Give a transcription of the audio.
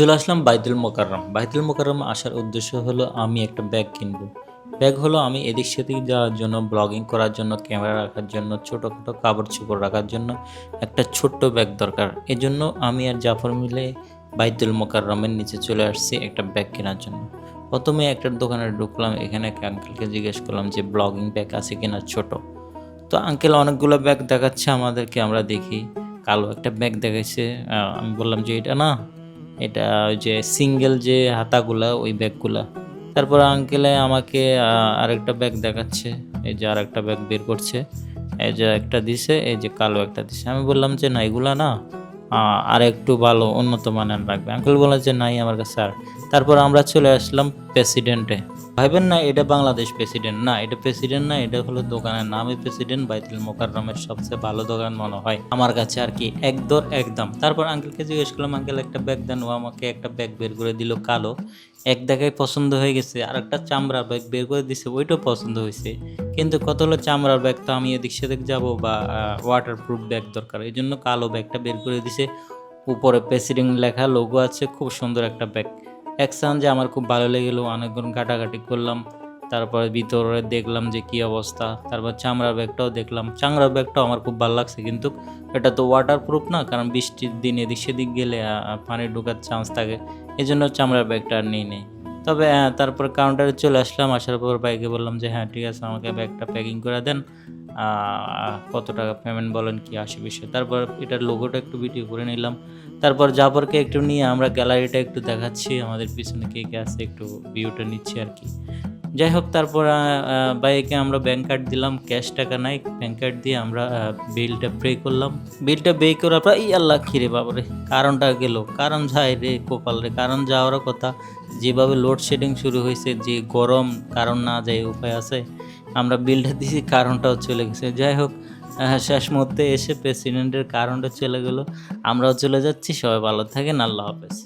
চলে আসলাম বাইতুল মোকাররম। বাইতুল মোকাররম আসার উদ্দেশ্য হলো আমি একটা ব্যাগ কিনবো। ব্যাগ হলো আমি এদিক সেদিক যাওয়ার জন্য, ব্লগিং করার জন্য, ক্যামেরা রাখার জন্য, ছোটোখাটো কাপড় চোপড় রাখার জন্য একটা ছোট্ট ব্যাগ দরকার। এজন্য আমি আর জাফর মিলে বাইতুল মোকাররমের নিচে চলে আসছি একটা ব্যাগ কেনার জন্য। প্রথমে একটা দোকানে ঢুকলাম, এখানে এক আঙ্কেলকে জিজ্ঞেস করলাম যে, ব্লগিং ব্যাগ আছে কিনা ছোট? তো আঙ্কেল অনেকগুলো ব্যাগ দেখাচ্ছে আমাদেরকে, আমরা দেখি। কালো একটা ব্যাগ দেখাচ্ছে আমি বললাম যে, এটা না এটা ওই যে সিঙ্গেল যে হাতাগুলা, ওই ব্যাগগুলা। তারপর আঙ্কেলে আমাকে আরেকটা ব্যাগ দেখাচ্ছে। এই যে আরেকটা ব্যাগ বের করছে। এই যে একটা দিছে, এই যে কালো একটা দিছে। আমি বললাম যে, না, এগুলা না। আর একটু ভালো, উন্নত মানের রাখবে আঙ্কেল বলে যে, নাই, আমার কাছে আর। তারপর আমরা চলে আসলাম প্রেসিডেন্টে ভাইবেন না, এটা বাংলাদেশ প্রেসিডেন্ট না, এটা প্রেসিডেন্ট না, এটা হলো দোকানের নামই প্রেসিডেন্ট বাইতুল মোকাররমের সবচেয়ে ভালো দোকান মনে হয় আমার কাছে আর কি, এক দর একদম তারপর আঙ্কেলকে জিজ্ঞেস করলাম আঙ্কেল একটা ব্যাগ দেন। ও আমাকে একটা ব্যাগ বের করে দিল কালো, এক দেখায় পছন্দ হয়ে গেছে আর একটা চামড়ার ব্যাগ বের করে দিছে, ওইটাও পছন্দ হয়েছে। কিন্তু কত হলো চামড়ার ব্যাগ তো আমি এদিক সেদিক যাব বা ওয়াটার প্রুফ ব্যাগ দরকার। এই জন্য কালো ব্যাগটা বের করে দিছে, উপরে প্রেসিডেন্ট লেখা লোগো আছে, খুব সুন্দর একটা ব্যাগ এক যে আমার খুব ভালো লেগেলো অনেকক্ষণ ঘাটাঘাটি করলাম। তারপরে ভিতরে দেখলাম যে কি অবস্থা। তারপর চামড়ার ব্যাগটাও দেখলাম। চামড়ার ব্যাগটাও আমার খুব ভালো লাগছে কিন্তু এটা তো ওয়াটার প্রুফ না কারণ বৃষ্টির দিন এদিক সেদিক গেলে পানি ঢোকার চান্স থাকে। এই জন্য চামড়ার ব্যাগটা আর নিই নেই তবে হ্যাঁ, তারপর কাউন্টারে চলে আসলাম। আসার পর বাইকে বললাম যে হ্যাঁ ঠিক আছে আমাকে ব্যাগটা প্যাকিং করে দেন। কত টাকা পেমেন্ট বলেন, কি আসে বিষয়। তারপর এটার লোগোটা একটু ভিডিও করে নিলাম। তারপর জাফরকে একটু নিয়ে আমরা গ্যালারিটা একটু দেখাচ্ছি, আমাদের পিছনে কে কে আছে, একটু ভিউটা নিচ্ছি আর কি। যাই হোক, তারপর বাইকে আমরা ব্যাংক কার্ড দিলাম ক্যাশ টাকা নাই ব্যাংক কার্ড দিয়ে আমরা বিলটা পে করলাম। বিলটা পে করার পর, এই আল্লাহ খিরে বাবারে কারণটা গেল, কারণ যায় রে কপাল রে, কারণ যাওয়ার কথা। যেভাবে লোডশেডিং শুরু হয়েছে, যে গরম, কারণ না যায় উপায় আছে। আমরা বিলটা দিয়েছি, কারণটাও চলে গেছে। যাই হোক শেষ মুহূর্তে এসে প্রেসিডেন্টের কারণটা চলে গেল। আমরাও চলে যাচ্ছি, সবাই ভালো থাকেন, আল্লাহ হাফেজ।